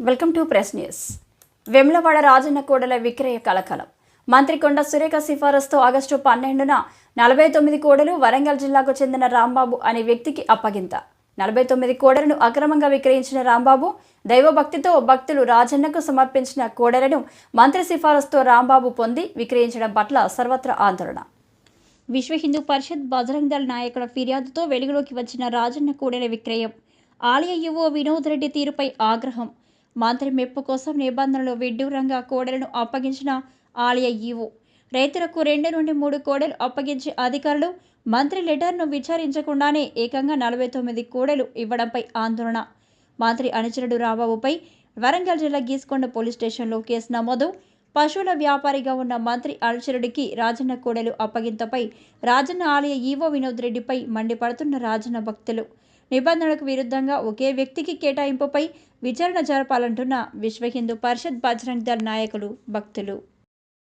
Welcome to press news. Vemulawada Rajanna కోడల విక్రయ కలకలం. మంత్రి కొండ సురేఖ సిఫారసుతో ఆగస్టు పన్నెండున నలభై తొమ్మిది కోడలు వరంగల్ జిల్లాకు చెందిన రాంబాబు అనే వ్యక్తికి అప్పగింత. నలభై తొమ్మిది కోడలను అక్రమంగా విక్రయించిన రాంబాబు దైవభక్తితో భక్తులు రాజన్నకు సమర్పించిన కోడలను మంత్రి సిఫారసుతో రాంబాబు పొంది విక్రయించడం పట్ల సర్వత్ర ఆందోళన. విశ్వ హిందూ పరిషత్ బజరంగ్ దళ నాయకుల ఫిర్యాదుతో వెలుగులోకి వచ్చిన రాజన్న కూడల విక్రయం ఆలయ యువో వినోద్ రెడ్డి తీరుపై ఆగ్రహం. మంత్రి మెప్పు కోసం నిబంధనలు విడ్డూరంగా కోడలను అప్పగించిన ఆలయ ఈవో రైతులకు రెండు నుండి మూడు కోడలు అప్పగించే అధికారులు మంత్రి లెటర్ను విచారించకుండానే ఏకంగా నలభై తొమ్మిది కోడలు ఇవ్వడంపై ఆందోళన. మంత్రి అనుచరుడు రాబాబుపై వరంగల్ జిల్లా గీసుకొండ పోలీస్ స్టేషన్లో కేసు నమోదు. పశువుల వ్యాపారిగా ఉన్న మంత్రి అనుచరుడికి రాజన్న కోడలు అప్పగింతపై రాజన్న ఆలయ ఈవో వినోద్ రెడ్డిపై మండిపడుతున్న రాజన్న భక్తులు. నిబంధనలకు విరుద్ధంగా ఒకే వ్యక్తికి కేటాయింపుపై విచారణ జరపాలంటున్న విశ్వ హిందూ పరిషత్ బజరంగ్ దళ్ నాయకులు భక్తులు.